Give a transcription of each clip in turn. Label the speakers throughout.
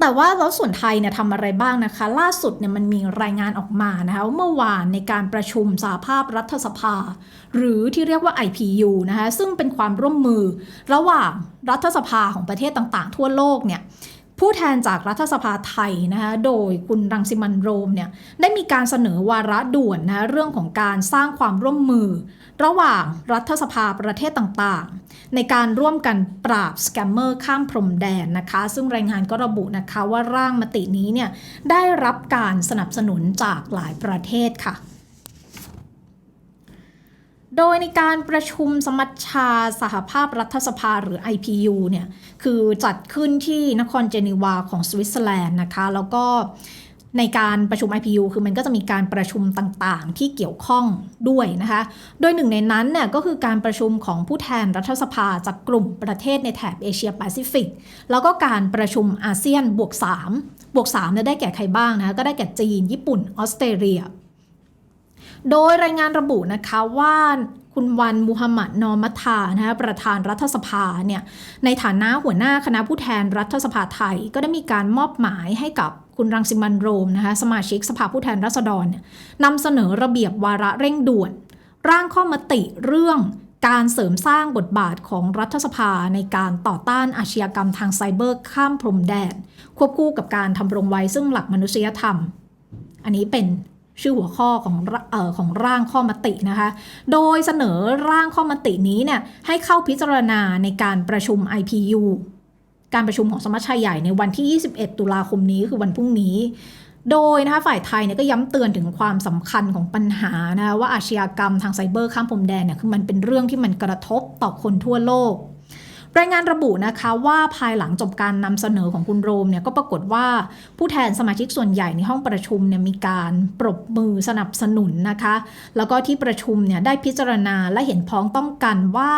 Speaker 1: แต่ว่าแล้วส่วนไทยเนี่ยทำอะไรบ้างนะคะ ล่าสุดเนี่ยมันมีรายงานออกมานะคะเมื่อวานในการประชุมสาภาพรัฐสภา หรือที่เรียกว่า IPU นะคะซึ่งเป็นความร่วมมือ ระหว่างรัฐสภาของประเทศต่างๆ ทั่วโลกเนี่ยผู้แทนจากรัฐสภาไทยนะคะโดยคุณรังสิมันโรมเนี่ยได้มีการเสนอวาระด่วนนะคะเรื่องของการสร้างความร่วมมือ ระหว่างรัฐสภาประเทศต่างๆ ในการร่วมกันปราบสแกมเมอร์ข้ามพรมแดนนะคะ ซึ่งรายงานก็ระบุนะคะว่าร่างมตินี้เนี่ยได้รับการสนับสนุนจากหลายประเทศค่ะโดยในการประชุมสมัชชาสหภาพรัฐสภาหรือ IPU เนี่ย คือจัดขึ้นที่นครเจนีวาของสวิตเซอร์แลนด์นะคะ แล้วก็ ในการประชุม IPU คือมันก็จะมีการประชุมต่างๆ ที่เกี่ยวข้องด้วยนะคะ โดยหนึ่งในนั้นเนี่ยก็คือการประชุมของผู้แทนรัฐสภาจากกลุ่มประเทศในแถบเอเชียแปซิฟิก แล้วก็การประชุมอาเซียนบวก 3 บวก3เนี่ยได้แก่ใครบ้างนะคะก็ได้แก่จีน ญี่ปุ่น ออสเตรเลีย โดยรายงานระบุนะคะว่าคุณวันมูฮัมหมัดนอมัทานะคะประธานรัฐสภาเนี่ยในฐานะหัวหน้าคณะผู้แทนรัฐสภาไทย ก็ได้มีการมอบหมายให้กับคุณรังสิมันโรมนะคะสมาชิกสภาผู้แทนราษฎรนำเสนอระเบียบวาระเร่งด่วน ร่างข้อมติเรื่องการเสริมสร้างบทบาทของรัฐสภาในการต่อต้านอาชญากรรมทางไซเบอร์ข้ามพรมแดน ควบคู่กับการทำรงไว้ซึ่งหลักมนุษยธรรม อันนี้เป็น ชื่อหัวข้อของออของร่างข้อมตินะคะ โดยเสนอร่างข้อมตินี้เนี่ยให้เข้าพิจารณาในการประชุม IPU การประชุมของสมัชชาใหญ่ในวันที่ 21 ตุลาคมนี้คือวันพรุ่งนี้ โดยนะคะฝ่ายไทยเนี่ยก็ย้ำเตือนถึงความสำคัญของปัญหานะคะว่าอาชญากรรมทางไซเบอร์ข้ามพรมแดนเนี่ยคือมันเป็นเรื่องที่มันกระทบต่อคนทั่วโลก รายงานระบุนะคะว่าภายหลังจบการนำเสนอของคุณโรมเนี่ยก็ปรากฏว่าผู้แทนสมาชิกส่วนใหญ่ในห้องประชุมเนี่ยมีการปรบมือสนับสนุนนะคะ แล้วก็ที่ประชุมเนี่ยได้พิจารณาและเห็นพ้องต้องกันว่า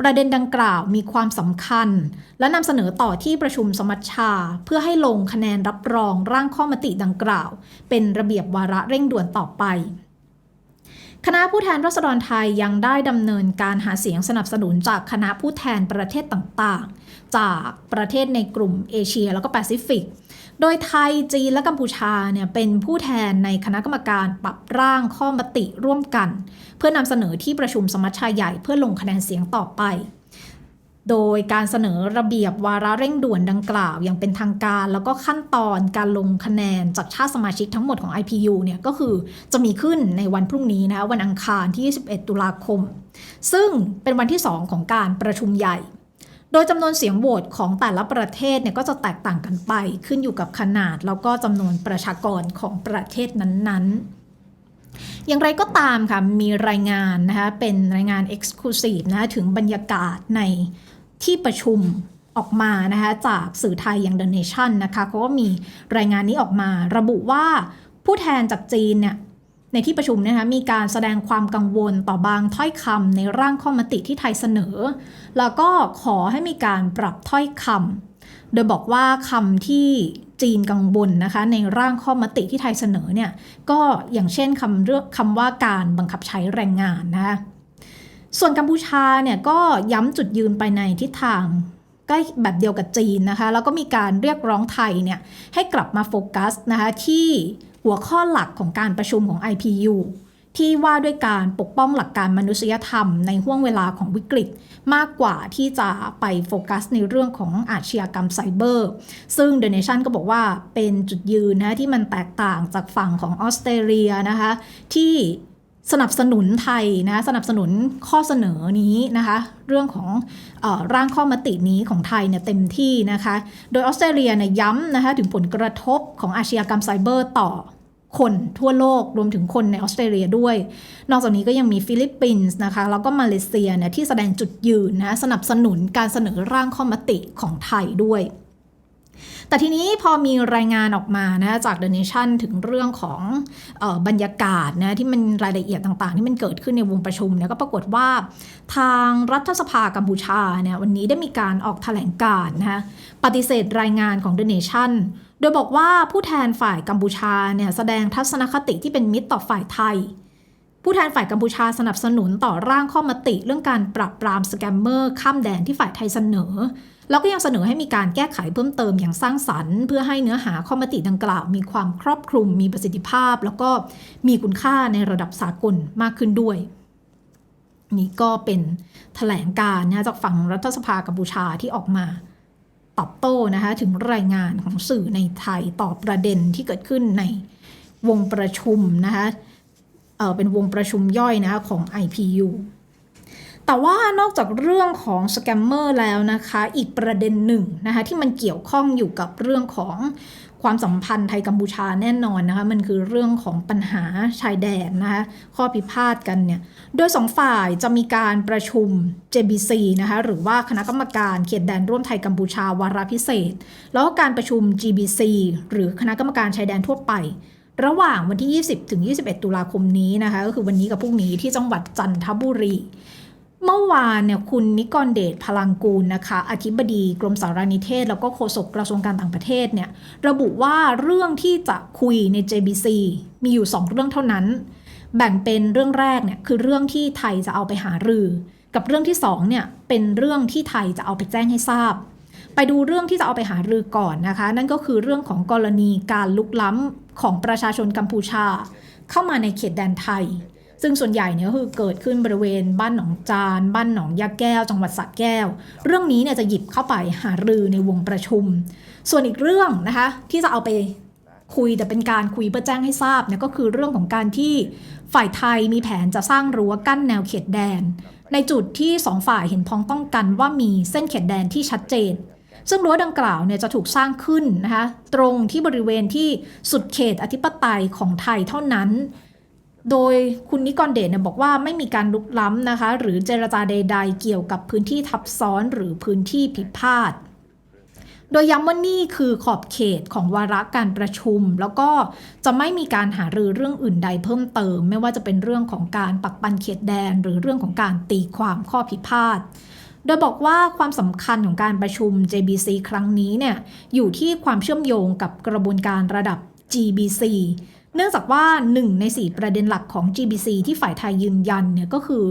Speaker 1: ประเด็นดังกล่าวมีความสำคัญ และนำเสนอต่อที่ประชุมสมัชชา เพื่อให้ลงคะแนนรับรองร่างข้อมติดังกล่าว เป็นระเบียบวาระเร่งด่วนต่อไป คณะผู้แทนรัษฎรไทยยังได้ดำเนินการหาเสียงสนับสนุนจากคณะผู้แทนประเทศต่างๆ จากประเทศในกลุ่มเอเชียแล้วก็แปซิฟิก โดยไทย จีน และกัมพูชาเนี่ยเป็นผู้แทนในคณะกรรมการปรับร่างข้อมติร่วมกัน เพื่อนำเสนอที่ประชุมสมัชชาใหญ่เพื่อลงคะแนนเสียงต่อไป โดยการเสนอระเบียบวาระเร่งด่วนดังกล่าวอย่างเป็นทางการ แล้วก็ขั้นตอนการลงคะแนนจากชาติสมาชิกทั้งหมดของ IPU เนี่ยก็คือจะมีขึ้นในวันพรุ่งนี้นะวันอังคารที่ 21 ตุลาคม ซึ่งเป็นวันที่ 2 ของการประชุมใหญ่ โดยจำนวนเสียงโหวตของแต่ละประเทศเนี่ยก็จะแตกต่างกันไป ขึ้นอยู่กับขนาด แล้วก็จำนวนประชากรของประเทศนั้นๆอย่างไรก็ตามค่ะ มีรายงานนะคะ เป็นรายงาน Exclusive นะคะถึงบรรยากาศใน ที่ประชุมออกมานะคะจากสื่อไทยอย่าง The Nation นะคะเขาก็มีรายงานนี้ออกมา ระบุว่าผู้แทนจากจีนเนี่ยในที่ประชุมนะคะมีการแสดงความกังวลต่อบางถ้อยคำในร่างข้อมติที่ไทยเสนอ แล้วก็ขอให้มีการปรับถ้อยคำโดยบอกว่าคำที่จีนกังวลนะคะในร่างข้อมติที่ไทยเสนอเนี่ยก็อย่างเช่นคำเรื่องคำว่าการบังคับใช้แรงงานนะคะ ส่วนกัมพูชาเนี่ยก็ย้ำจุดยืนไปในทิศทางใกล้แบบเดียวกับจีนนะคะ แล้วก็มีการเรียกร้องไทยเนี่ยให้กลับมาโฟกัสนะคะที่หัวข้อหลักของการประชุมของ IPU ที่ว่าด้วยการปกป้องหลักการมนุษยธรรมในห่วงเวลาของวิกฤต มากกว่าที่จะไปโฟกัสในเรื่องของอาชญากรรมไซเบอร์ ซึ่ง The Nation ก็บอกว่าเป็นจุดยืนนะที่มันแตกต่างจากฝั่งของออสเตรเลียนะคะที่ สนับสนุนไทยนะสนับสนุนข้อเสนอนี้นะคะเรื่องของออร่างข้อมตินี้ของไทยเนี่ยเต็มที่นะคะโดยออสเตรเลียเนี่ยย้ำนะคะถึงผลกระทบของอาชญากรรมไซเบอร์ต่อคนทั่วโลกรวมถึงคนในออสเตรเลียด้วย นอกจากนี้ก็ยังมีฟิลิปปินส์นะคะแล้วก็มาเลเซียเนี่ยที่แสดงจุดยืนนะสนับสนุนการเสนอร่างข้อมติของไทยด้วย แต่ทีนี้พอมีรายงานออกมานะจาก The Nation ถึงเรื่องของออบรรยากาศนะที่มันรายละเอียดต่างๆ ที่มันเกิดขึ้นในวงประชุมเนี่ยก็ปรากฏว่าทางรัฐสภากัมพูชาเนี่ยวันนี้ได้มีการออกแถลงการ์นะคะปฏิเสธรายงานของ The Nation โดยบอกว่าผู้แทนฝ่ายกัมพูชาเนี่ยแสดงทัศนคติที่เป็นมิตรต่อฝ่ายไทย ผู้แทนฝ่ายกัมพูชาสนับสนุนต่อร่างข้อมติเรื่องการปรับปรามสแกมเมอร์ข้ามแดนที่ฝ่ายไทยเสนอ แล้วก็ยังเสนอให้มีการแก้ไขเพิ่มเติมอย่างสร้างสรรค์ เพื่อให้เนื้อหาข้อมติดังกล่าว มีความครอบคลุม มีประสิทธิภาพ แล้วก็มีคุณค่าในระดับสากลมากขึ้นด้วย นี่ก็เป็นแถลงการณ์นะจากฝั่งรัฐสภากัมพูชาที่ออกมาตอบโต้นะคะถึงรายงานของสื่อในไทยต่อประเด็นที่เกิดขึ้นในวงประชุมนะคะ เป็นวงประชุมย่อยนะคะของ IPU แต่ว่านอกจากเรื่องของสแกมเมอร์แล้วนะคะ อีกประเด็นหนึ่งนะคะที่มันเกี่ยวข้องอยู่กับเรื่องของความสัมพันธ์ไทยกัมพูชาแน่นอนนะคะมันคือเรื่องของปัญหาชายแดนนะคะข้อพิพาทกันเนี่ยโดยสองฝ่ายจะมีการประชุม JBC นะคะหรือว่าคณะกรรมการเขตแดนร่วมไทยกัมพูชาวาระพิเศษ แล้วก็การประชุม GBC หรือคณะกรรมการชายแดนทั่วไป ระหว่างวันที่ 20 ถึง 21 ตุลาคมนี้นะคะ ก็คือวันนี้กับพรุ่งนี้ที่จังหวัดจันทบุรี เมื่อวานเนี่ยคุณนิกรเดชพลังกูลนะคะ อธิบดีกรมสารนิเทศ แล้วก็โฆษกกระทรวงการต่างประเทศเนี่ยระบุว่าเรื่องที่จะคุยใน JBC มีอยู่ 2 เรื่องเท่านั้น แบ่งเป็นเรื่องแรกเนี่ยคือเรื่องที่ไทยจะเอาไปหารือ กับเรื่องที่2เนี่ยเป็นเรื่องที่ไทยจะเอาไปแจ้งให้ทราบไปดูเรื่องที่จะเอาไปหารือก่อนนะคะ นั่นก็คือเรื่องของกรณีการลุกล้ำ ของประชาชนกัมพูชา เข้ามาในเขตแดนไทย ซึ่งส่วนใหญ่เนี่ยก็คือเกิดขึ้นบริเวณบ้านหนองจาน บ้านหนองยาแก้ว จังหวัดสระแก้ว เรื่องนี้เนี่ยจะหยิบเข้าไปหารือในวงประชุม ส่วนอีกเรื่องนะคะที่จะเอาไปคุยแต่เป็นการคุยเพื่อแจ้งให้ทราบเนี่ยก็คือเรื่องของการที่ฝ่ายไทยมีแผนจะสร้างรั้วกั้นแนวเขตแดน ในจุดที่สองฝ่ายเห็นพ้องต้องกันว่ามีเส้นเขตแดนที่ชัดเจน ซึ่งรั้วดังกล่าวเนี่ยจะถูกสร้างขึ้นนะคะตรงที่บริเวณที่สุดเขตอธิปไตยของไทยเท่านั้น โดยคุณนิกรเดชเนี่ยบอกว่าไม่มีการลุกล้ำนะคะหรือเจรจาใด ๆ เกี่ยวกับพื้นที่ทับซ้อนหรือพื้นที่ผิดพลาดโดยย้ำว่านี่คือขอบเขตของวาระการประชุม แล้วก็จะไม่มีการหารือเรื่องอื่นใดเพิ่มเติม ไม่ว่าจะเป็นเรื่องของการปักปันเขตแดน หรือเรื่องของการตีความข้อพิพาท โดยบอกว่าความสำคัญของการประชุม JBC ครั้งนี้เนี่ยอยู่ที่ความเชื่อมโยงกับกระบวนการระดับ GBC เนื่องจากว่าหนึ่งใน 4 ประเด็นหลักของ GBC ที่ฝ่ายไทยยืนยันเนี่ยก็คือ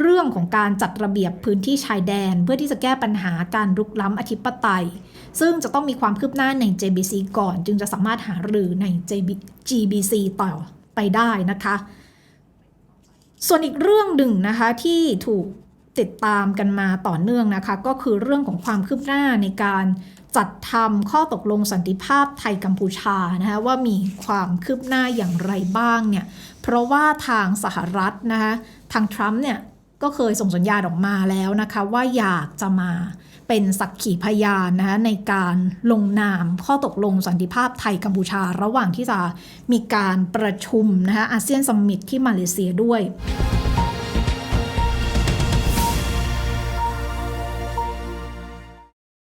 Speaker 1: เรื่องของการจัดระเบียบพื้นที่ชายแดน เพื่อที่จะแก้ปัญหาการรุกล้ำอธิปไตย ซึ่งจะต้องมีความคืบหน้าใน JBC ก่อน จึงจะสามารถหารือใน JB GBC ต่อไปได้นะคะ ส่วนอีกเรื่องหนึ่งนะคะที่ถูก ติดตามกันมาต่อเนื่องนะคะ ก็คือเรื่องของความคืบหน้าในการจัดทำข้อตกลงสันติภาพไทยกัมพูชานะคะว่ามีความคืบหน้าอย่างไรบ้างเนี่ยเพราะว่าทางสหรัฐนะคะทางทรัมป์เนี่ยก็เคยส่งสัญญาณออกมาแล้วนะคะ ว่าอยากจะมาเป็นสักขีพยานนะคะในการลงนามข้อตกลงสันติภาพไทยกัมพูชา ระหว่างที่จะมีการประชุมนะคะอาเซียนสมิตที่มาเลเซียด้วย